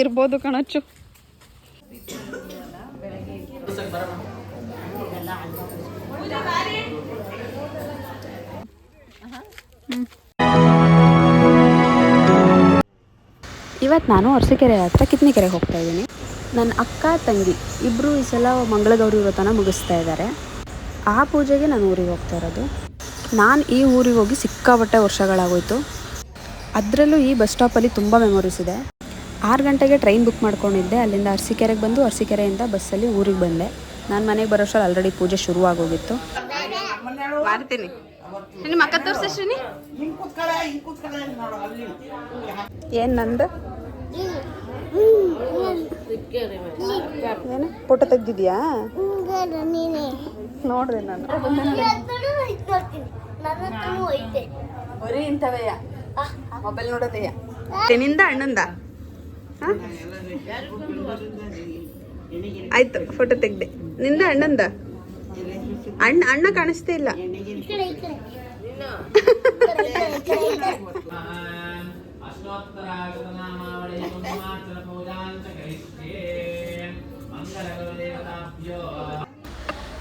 ಇರ್ಬೋದು ಕಣಚ್ಚು ಇವತ್ತು ನಾನು ಅರಸಿಕೆರೆ ಹತ್ರ ಕಿತ್ನಿಕೆರೆಗೆ ಹೋಗ್ತಾ ಇದ್ದೀನಿ. ನನ್ನ ಅಕ್ಕ ತಂಗಿ ಇಬ್ಬರು ಈ ಸಲ ಮಂಗಳಗೌರಿ ವ್ರತನ ಮುಗಿಸ್ತಾ ಇದ್ದಾರೆ. ಆ ಪೂಜೆಗೆ ನಾನು ಊರಿಗೆ ಹೋಗ್ತಾ ಇರೋದು. ನಾನು ಈ ಊರಿಗೆ ಹೋಗಿ ಸಿಕ್ಕಾಪಟ್ಟೆ ವರ್ಷಗಳಾಗೋಯ್ತು. ಅದರಲ್ಲೂ ಈ ಬಸ್ ಸ್ಟಾಪಲ್ಲಿ ತುಂಬ ಮೆಮೊರೀಸ್ ಇದೆ. ಆರು ಗಂಟೆಗೆ ಟ್ರೈನ್ ಬುಕ್ ಮಾಡ್ಕೊಂಡಿದ್ದೆ. ಅಲ್ಲಿಂದ ಅರಸೀಕೆರೆಗೆ ಬಂದು ಅರಸೀಕೆರೆಯಿಂದ ಬಸ್ಸಲ್ಲಿ ಊರಿಗೆ ಬಂದೆ. ನಾನು ಮನೆಗೆ ಬರೋಷ್ಟರಲ್ಲಿ ಆಲ್ರೆಡಿ ಪೂಜೆ ಶುರುವಾಗೋಗಿತ್ತು. ಮಾಡ್ತೀನಿ. ನಿಮ್ಮ ಅಕ್ಕ ತೋರಿಸ ಶ್ರೀನಿ. ಏನು ನಂದು? ಏನು? ಫೋಟೋ ತೆಗ್ದಿದ್ಯಾ? ನೋಡ್ರಿ ನಾನು. ಮೊಬೈಲ್ ನೋಡೋದಯ್ಯ ನಿಂದ ಅಣ್ಣಂದ? ಹ? ಆಯ್ತು ಫೋಟೋ ತೆಗ್ದೆ. ನಿಂದ ಅಣ್ಣಂದ? ಅಣ್ಣ ಅಣ್ಣ ಕಾಣಿಸ್ತಾ ಇಲ್ಲ.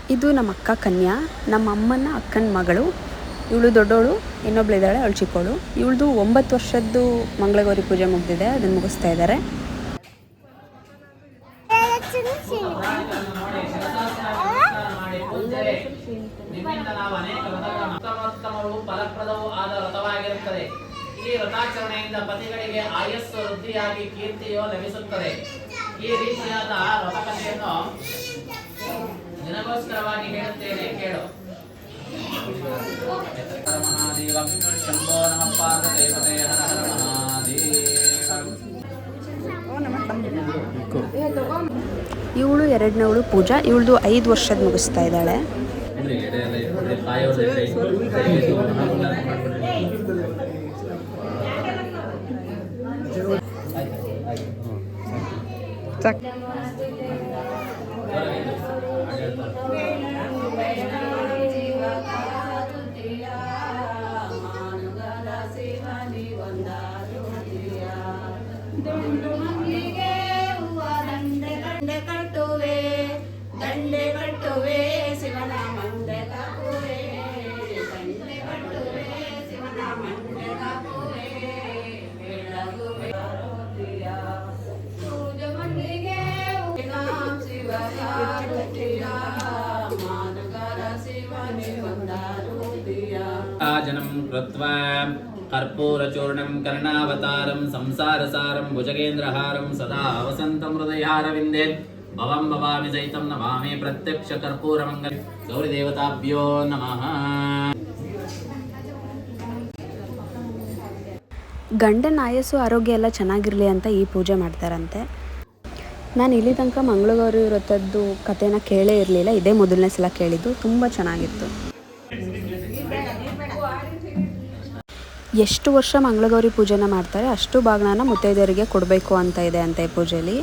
ಇದು ನಮ್ಮ ಅಕ್ಕ ಕನ್ಯಾ. ನಮ್ಮ ಅಮ್ಮನ ಅಕ್ಕನ ಮಗಳು ಇವಳು ದೊಡ್ಡವಳು ಇನ್ನೊಬ್ಳಿದ್ದಾಳೆ ಅವಳು ಚಿಕ್ಕವಳು ಇವಳದು ಒಂಬತ್ತು ವರ್ಷದ್ದು ಮಂಗಳಗೌರಿ ಪೂಜೆ ಮುಗಿದಿದೆ, ಅದನ್ನು ಮುಗಿಸ್ತಾ ಇದ್ದಾರೆ. ಈ ವ್ರತಾಚರಣೆಯಿಂದ ಪತಿಗಳಿಗೆ ಆಯಸ್ಸು ವೃದ್ಧಿಯಾಗಿ ಕೀರ್ತಿಯು ಲಭಿಸುತ್ತದೆ. ಈ ರೀತಿಯಾದ ವ್ರತಕಥೆಯನ್ನು ನಿನಗೋಸ್ಕರವಾಗಿ ಹೇಳುತ್ತೇನೆ, ಕೇಳು. ಇವಳು ಎರಡನೇವಳು ಪೂಜಾ ಇವಳದು ಐದು ವರ್ಷದ ಮುಗಿಸ್ತಾ ಇದ್ದಾಳೆ. ದುಂಡುಮಲ್ಲಿಗೆ ಹೂವ ದಂಡೆ ದಂಡೆ ಕಟ್ಟುವೆ ದಂಡೆ ಕಟ್ಟುವೆ ಶಿವನ ಮಂಡೆ ಕಾಕುವೆ ದಂಡೆ ಕಟ್ಟುವೆ ಶಿವನ ಮಂಡೆ ಕಾಕುವೆ ಬೆಳಗುವೆ ಸೂಜ ಮಲ್ಲಿಗೆ ಶಿವನ ಕಟ್ಟಿಯ ಮಾನಗರ ಶಿವನೇ ಒಂದಾರು ದಿಯ ಆಜನಂ ಕೃತ್ವಾ कर्पूरचूर्णं कर्णावतारं संसारसारं भुजगेन्द्रहारं सदा वसन्तं हृदयारविन्दे भवं भवामि सहितं नमामि प्रत्यक्षकर्पूरमङ्गल गौरीदेवताभ्यो नमः ಗಂಡನ ಆಯಸ್ಸು ಆರೋಗ್ಯ ಎಲ್ಲ ಚೆನ್ನಾಗಿರಲಿ ಅಂತ ಈ ಪೂಜೆ ಮಾಡ್ತಾರಂತೆ ನಾನು ಇಲ್ಲಿ ತನಕ ಮಂಗಳಗೌರಿ ವ್ರತದ್ದು ಕಥೆನ ಕೇಳೇ ಇರಲಿಲ್ಲ ಇದೇ ಮೊದಲನೇ ಸಲ ಕೇಳಿದ್ದು ತುಂಬ ಚೆನ್ನಾಗಿತ್ತು ಎಷ್ಟು ವರ್ಷ ಮಂಗಳಗೌರಿ ಪೂಜೆನ ಮಾಡ್ತಾರೆ ಅಷ್ಟು ಬಾಗ್ನಾನ ಮುತ್ತೈದೆಯರಿಗೆ ಕೊಡಬೇಕು ಅಂತ ಇದೆ ಅಂತ ಈ ಪೂಜೆಯಲ್ಲಿ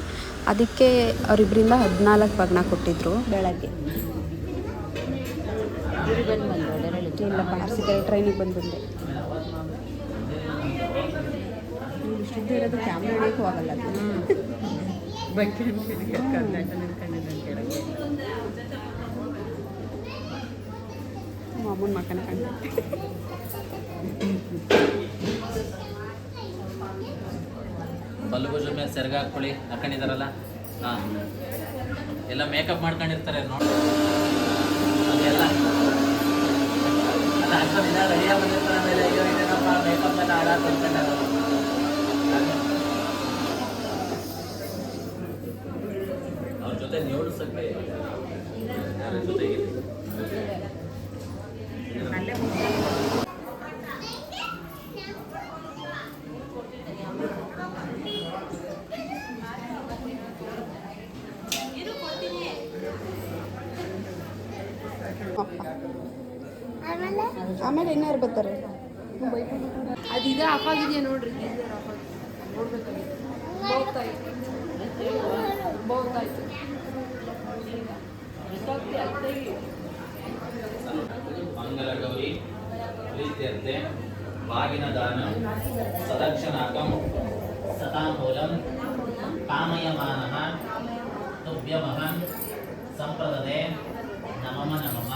ಅದಕ್ಕೆ ಅವರಿಬ್ಬರಿಂದ ಹದಿನಾಲ್ಕು ಬಾಗ್ನ ಕೊಟ್ಟಿದ್ರು ಬೆಳಗ್ಗೆ. ಇಲ್ಲ ಟ್ರೈನಿಗೆ ಬಂದು ಮಾಮೂನ್ ಮಕ್ಕನ ಬಲ್ಬುಜ ಮೇಲೆ ಸೆರಗ ಹಾಕೊಳ್ಳಿ ಹಾಕೊಂಡಿದಾರಲ್ಲ ಹಾ. ಎಲ್ಲ ಮೇಕಪ್ ಮಾಡ್ಕೊಂಡಿರ್ತಾರೆ, ನೋಡಿ. ಅದೆಲ್ಲ. ಮೇಕಪ್ ಎಲ್ಲ ಜೊತೆ ನೀವು ಜೊತೆಗೆ. ಆಮೇಲೆ ಇನ್ನಾರು ಬರ್ತಾರೆ. ಅದು ಇದೇ ಆಫ್ ಆಗಿದೆಯಾ ನೋಡ್ರಿ? ಮಂಗಲ ಗೌರಿ ಪ್ರೀತ್ಯರ್ಥ ಬಾಗಿನ ದಾನ ಸದಕ್ಷಣಾಕಂ ಸತಾಮೂಲಂ ಕಾಮಯಮಾನಃ ತುಭ್ಯಮಃ ಸಂಪ್ರದದೆ ನಮಮ ನಮಮ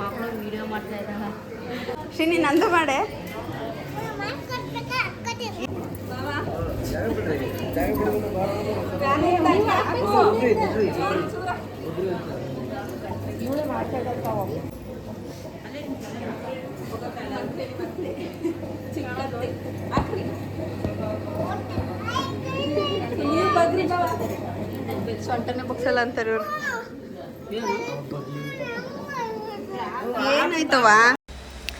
ಮಕ್ಕಳು ವಿಡಿಯೋ ಮಾಡ್ತಾ ಇದ್ದಾಳ ಶ್ರೀನಿ ನಂದು ಮಾಡೆ ಚಿಕ್ಕದ ಸೊಂಟನೆ ಬುಕ್ಸಲ್ಲ ಅಂತಾರೆ ಇವ್ರು. ಏನಾಯ್ತವ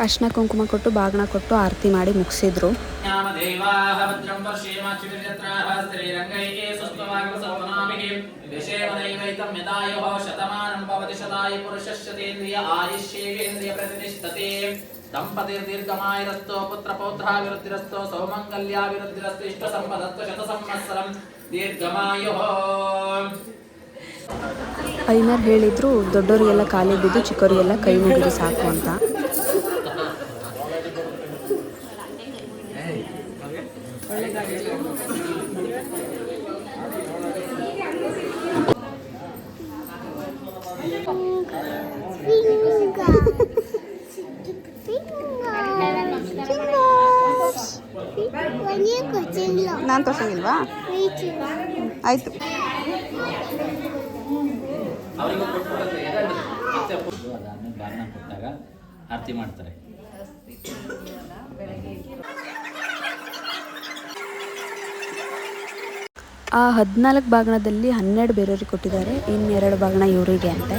ಅರ್ಶನ ಕುಂಕುಮ ಕೊಟ್ಟು ಬಾಗಣ ಕೊಟ್ಟು ಆರತಿ ಮಾಡಿ ಮುಗಿಸಿದ್ರು. ದಂಪತಿರ್ದೀರ್ಘಮಾಯಿರಸ್ತೋ ಪುತ್ರ ಪೌತ್ರಾಭಿವೃದ್ಧಿರಸ್ತೋ ಸೌಮಂಗಲ್ಯಾಭಿವೃದ್ಧಿರಸ್ತು ಇಷ್ಟ ಸಂಪದತ್ವ ಶತ ಸಂವತ್ಸರಂ ಐನರ್ ಹೇಳಿದ್ರು ದೊಡ್ಡೋರಿಗೆಲ್ಲ ಕಾಲಿ ಬಿದ್ದು ಚಿಕ್ಕವರಿಗೆಲ್ಲ ಕೈ ಮುಗಿದು ಸಾಕು ಅಂತ. ನಾನು ತೋರ್ಸಂಗಿಲ್ವಾ? ಆಯ್ತು. ಕೊಟ್ಟಾಗ ಆರತಿ ಮಾಡ್ತಾರೆ. ಆ ಹದಿನಾಲ್ಕು ಬಾಗಣದಲ್ಲಿ ಹನ್ನೆರಡು ಬೇರೆಯವ್ರಿಗೆ ಕೊಟ್ಟಿದ್ದಾರೆ. ಇನ್ನೆರಡು ಬಾಗಣ ಇವರಿಗೆ ಅಂತೆ.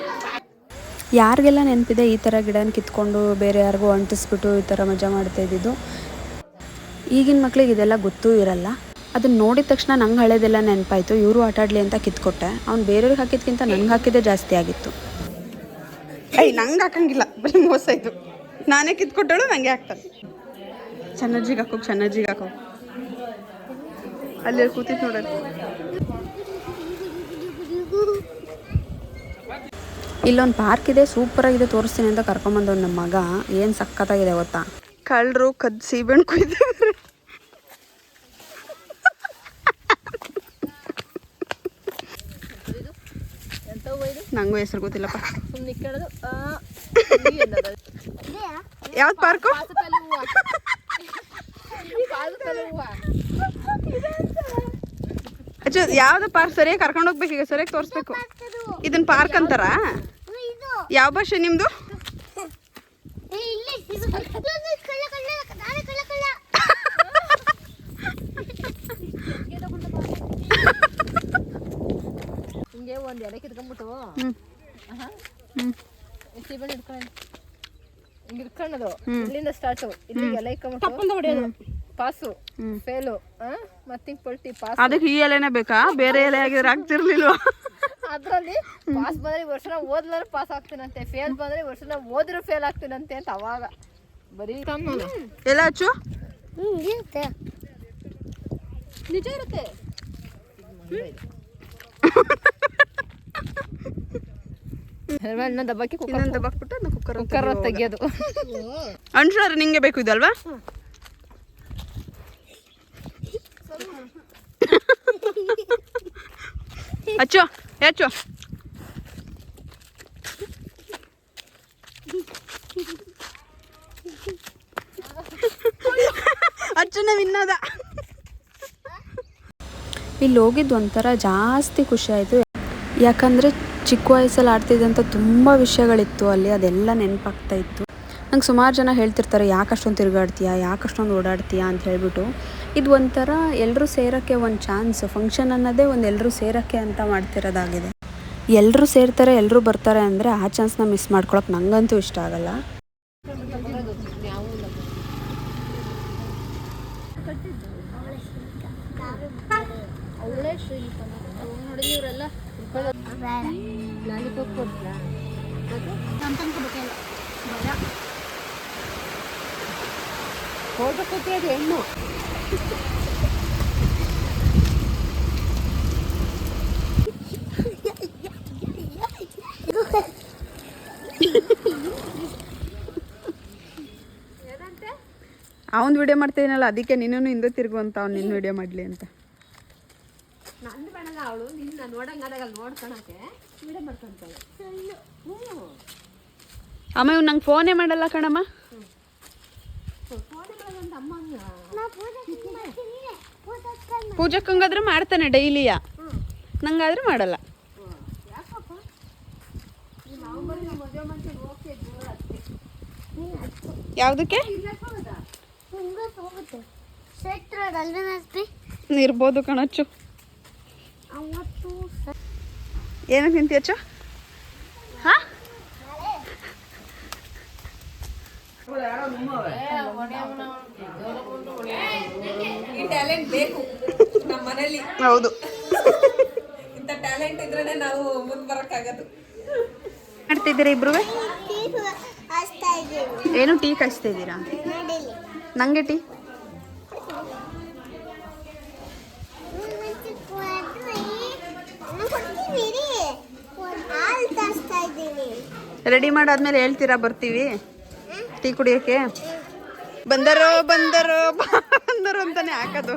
ಯಾರಿಗೆಲ್ಲ ನೆನಪಿದೆ ಈ ಥರ ಗಿಡನ ಕಿತ್ಕೊಂಡು ಬೇರೆ ಯಾರಿಗೂ ಅಂಟಿಸ್ಬಿಟ್ಟು ಈ ಥರ ಮಜಾ ಮಾಡ್ತಾ ಇದ್ದಿದ್ದು? ಈಗಿನ ಮಕ್ಳಿಗೆ ಇದೆಲ್ಲ ಗೊತ್ತೂ ಇರಲ್ಲ. ಅದನ್ನ ನೋಡಿದ ತಕ್ಷಣ ನಂಗೆ ಹಳೇದೆಲ್ಲ ನೆನಪಾಯಿತು. ಇವರು ಆಟಾಡಲಿ ಅಂತ ಕಿತ್ಕೊಟ್ಟೆ. ಅವ್ನು ಬೇರೆಯವ್ರಿಗೆ ಹಾಕಿದ್ಕಿಂತ ನಂಗೆ ಹಾಕಿದ್ದೆ ಜಾಸ್ತಿ ಆಗಿತ್ತು. ಏಯ್, ನಂಗೆ ಹಾಕಂಗಿಲ್ಲ. ಬರೀ ಮೋಸ ಇದು. ನಾನೇ ಕಿತ್ಕೊಟ್ಟಳು, ನಂಗೆ ಹಾಕ್ತಾನೆ ಚೆನ್ನಜ್ಜಿಗೆ ಹಾಕೋ ಚೆನ್ನಜ್ಜಿಗೆ ಹಾಕೋ. ಅಲ್ಲಿ ಕೂತಿತ್ತು ನೋಡೋದು ಇಲ್ಲೊಂದು ಪಾರ್ಕ್ ಇದೆ ಸೂಪರ್ ಆಗಿದೆ ತೋರಿಸ್ತೀನಿ ಅಂತ ಕರ್ಕೊಂಬಂದವ್ ನಮ್ಮ ಮಗ. ಏನು ಸಖತ್ತಾಗಿದೆ ಗೊತ್ತಾ? ಕಳ್ಳರು ಕದ್ದು ಸೀಬೆಣ್ಣು ಕುಯ್ದಿದ್ದಾರೆ ನಂಗೂ ಹೆಸರು ಗೊತ್ತಿಲ್ಲಪ್ಪ. ಯಾವ್ದು ಪಾರ್ಕು ಯಾವ್ದು ಪಾರ್ಕ್ ಸರಿಯಾಗಿ ಕರ್ಕೊಂಡು ಹೋಗ್ಬೇಕು, ಈಗ ಸರಿಯಾಗಿ ತೋರಿಸ್ಬೇಕು. ಇದನ್ನ ಪಾರ್ಕ್ ಅಂತಾರ? ಯಾವ ಭಾಷೆ ನಿಮ್ದು? ಹಿಂಗೆ ಒಂದು ಎಲೆ ಕಿತ್ಕೊಂಡ್ಬಿಟ್ಟು ಸೀಬೆಣ್ಣೆ ಇಟ್ಕೊಂಡು ಹಿಂಗೆ ಇಟ್ಕೊಳ್ಳೋದು ಇಲ್ಲಿಂದ ಸ್ಟಾರ್ಟು ಇಲ್ಲಿ ಎಲೆ ಇಟ್ಕೊಂಡ್ಬಿಟ್ಟು ಪಾಸು. ಫೇಲು. ಮತ್ತೆ ಪಲ್ಟಿ ಪಾಸ್. ಅದಕ್ಕೆ ಈ ಎಲೆನೇ ಬೇಕಾ? ಬೇರೆ ಎಲೆ ಆಗಿದ್ರೆ ಆಗ್ತಿರ್ಲಿಲ್ವಾ? ಅದ್ರಲ್ಲಿ ಪಾಸ್ ಬಂದ್ರೆ ವರ್ಷನ ವರ್ಷ ಓದ್ಲಾರ ಪಾಸ್ ಆಗ್ತೀನಂತೆ. ಫೇಲ್ ಬಂದ್ರೆ ವರ್ಷನ ವರ್ಷ ಓದಿರೋ ಫೇಲ್ ಆಗ್ತೀನಂತೆ ಅಂತ ಅವಾಗ. ಬರೀ ಎಲ್ಲ ಹಚ್ಚು? ನಿಜ ಇರುತ್ತೆ. ಇನ್ನೊಂದು ಹಬ್ಬಕ್ಕೆ ಇನ್ನೊಂದು ಬಾಕ್ಬಿಟ್ಟು ಅದನ್ನ ಕುಕ್ಕರ್ ಕುಕ್ಕರ್ ತೆಗಿಯೋದು. ಅನ್ಸರ್ ನಿಂಗೆ ಬೇಕು ಇದಲ್ವಾ ಹಚ್ಚು. ಹೆಚ್ಚು. ಅಚ್ಚುನ ವಿನ್ನೋದ ಇಲ್ಲಿ ಹೋಗಿದ್ದು ಒಂಥರ ಜಾಸ್ತಿ ಖುಷಿ ಆಯಿತು ಯಾಕಂದರೆ ಚಿಕ್ಕ ವಯಸ್ಸಲ್ಲಿ ಆಡ್ತಿದ್ದಂಥ ತುಂಬ ವಿಷಯಗಳಿತ್ತು ಅಲ್ಲಿ, ಅದೆಲ್ಲ ನೆನಪಾಗ್ತಾ ಇತ್ತು. ನಂಗೆ ಸುಮಾರು ಜನ ಹೇಳ್ತಿರ್ತಾರೆ ಯಾಕೆ ಅಷ್ಟೊಂದು ತಿರುಗಾಡ್ತೀಯಾ ಯಾಕೆ ಅಷ್ಟೊಂದು ಓಡಾಡ್ತೀಯಾ? ಅಂತ ಹೇಳಿಬಿಟ್ಟು. ಇದು ಒಂಥರ ಎಲ್ಲರೂ ಸೇರೋಕ್ಕೆ ಒಂದು ಚಾನ್ಸ್ ಫಂಕ್ಷನ್ ಅನ್ನೋದೇ ಒಂದು ಎಲ್ಲರೂ ಸೇರೋಕ್ಕೆ ಅಂತ ಮಾಡ್ತಿರೋದಾಗಿದೆ. ಎಲ್ಲರೂ ಸೇರ್ತಾರೆ ಎಲ್ಲರೂ ಬರ್ತಾರೆ ಅಂದರೆ ಆ ಚಾನ್ಸ್ನ ಮಿಸ್ ಮಾಡ್ಕೊಳಕ್ಕೆ ನಂಗಂತೂ ಇಷ್ಟ ಆಗಲ್ಲ. ಇವರೆಲ್ಲ ಲಾಲಿಪಾಪ್ ಕೊಡ್ಲಾ ಅದು ಹೆಣ್ಣು. ಅವ್ನು ವಿಡಿಯೋ ಮಾಡ್ತಿದ್ದೀನಲ್ಲ ಅದಕ್ಕೆ ನಿನ್ನೂ ಹಿಂದೆ ತಿರುಗುವಂತ ಅವ್ನು ನಿನ್ನ ವಿಡಿಯೋ ಮಾಡಲಿ ಅಂತ. ನಂದು ಬೇಡಲ್ಲ ಅವಳು ನಿನ್ನ ನೋಡಂಗಾದಾಗ ಅಲ್ಲಿ ನೋಡ್ಕೊಳಕ್ಕೆ. ವಿಡಿಯೋ ಮಾಡ್ಕೊಂತಾಳೆ ಅಮ್ಮ ಇವ್ ನಂಗೆ ಫೋನೇ ಮಾಡಲ್ಲ ಕಣಮ್ಮ. ಪೂಜಕ್ಕಂಗಾದ್ರೆ ಮಾಡ್ತಾನೆ ಡೈಲಿಯ. ನಂಗಾದ್ರೆ ಮಾಡಲ್ಲ. ಯಾವುದಕ್ಕೆ? ಇರ್ಬೋದು ಕಣಚ್ಚು. ಏನಕ್ಕೆ ನಿಂತಿಯಚ್ಚು ಹಾ ಈ ಟ್ಯಾಲೆಂಟ್ ಬೇಕು. ನಮ್ಮ ಮನೇಲಿ. ಹೌದು. ಇಂಥ ಟ್ಯಾಲೆಂಟ್ ಇದ್ರೇನೆ ನಾವು ಮುಂದೆ ಬರೋಕ್ಕಾಗದು. ಮಾಡ್ತಿದ್ದೀರಾ ಇಬ್ರು ಏನು ಟೀ ಕಾಯಿಸ್ತಾ ಇದ್ದೀರಾ? ನಂಗೆ ಟೀ? ರೆಡಿ ಮಾಡಾದ್ಮೇಲೆ ಹೇಳ್ತೀರಾ ಬರ್ತೀವಿ. ಟೀ ಕುಡಿಯೋಕ್ಕೆ? ಬಂದರೋ ಬಂದರು ಬಂದರು ಅಂತಾನೆ ಹಾಕೋದು.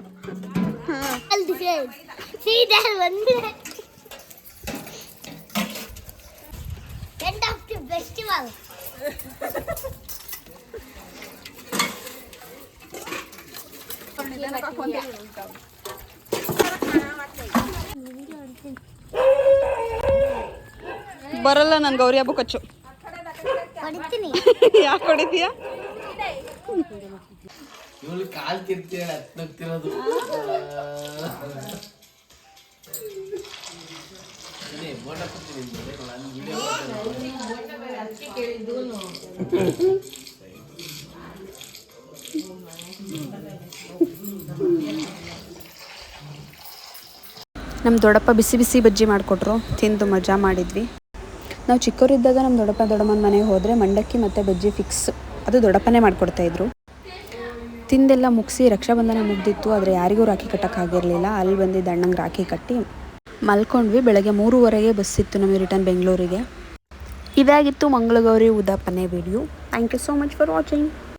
ಬರಲ್ಲ ನನ್ ಗೌರಿ ಹಬ್ಬ ಕಚ್ಚು. ಯಾಕೆ ಹೊಡಿತೀಯ ಇವಳು ಕಾಲ್ ಹತ್ತಿರೋದು ನಮ್ಮ ದೊಡ್ಡಪ್ಪ ಬಿಸಿ ಬಿಸಿ ಬಜ್ಜಿ ಮಾಡಿಕೊಟ್ರು, ತಿಂದು ಮಜಾ ಮಾಡಿದ್ವಿ. ನಾವು ಚಿಕ್ಕವರಿದ್ದಾಗ ನಮ್ಮ ದೊಡ್ಡಪ್ಪ ದೊಡ್ಡಮ್ಮನ ಮನೆಗೆ ಹೋದರೆ ಮಂಡಕ್ಕಿ ಮತ್ತು ಬಜ್ಜಿ ಫಿಕ್ಸ್ ಅದು ದೊಡ್ಡಪ್ಪನೇ ಮಾಡಿಕೊಡ್ತಾಯಿದ್ರು ತಿಂದೆಲ್ಲ ಮುಗಿಸಿ ರಕ್ಷಾಬಂಧನ ಮುಗ್ದಿತ್ತು, ಆದರೆ ಯಾರಿಗೂ ರಾಖಿ ಕಟ್ಟೋಕ್ಕಾಗಿರಲಿಲ್ಲ ಅಲ್ಲಿ ಬಂದಿದ್ದ ಅಣ್ಣಂಗೆ ರಾಖಿ ಕಟ್ಟಿ ಮಲ್ಕೊಂಡ್ವಿ. ಬೆಳಗ್ಗೆ ಮೂರುವರೆಗೆ ಬಸ್ ಇತ್ತು ನಮಗೆ ರಿಟರ್ನ್ ಬೆಂಗಳೂರಿಗೆ. ಇದಾಗಿತ್ತು Mangalagauri ಉದಾಪನೆ video thank you so much for watching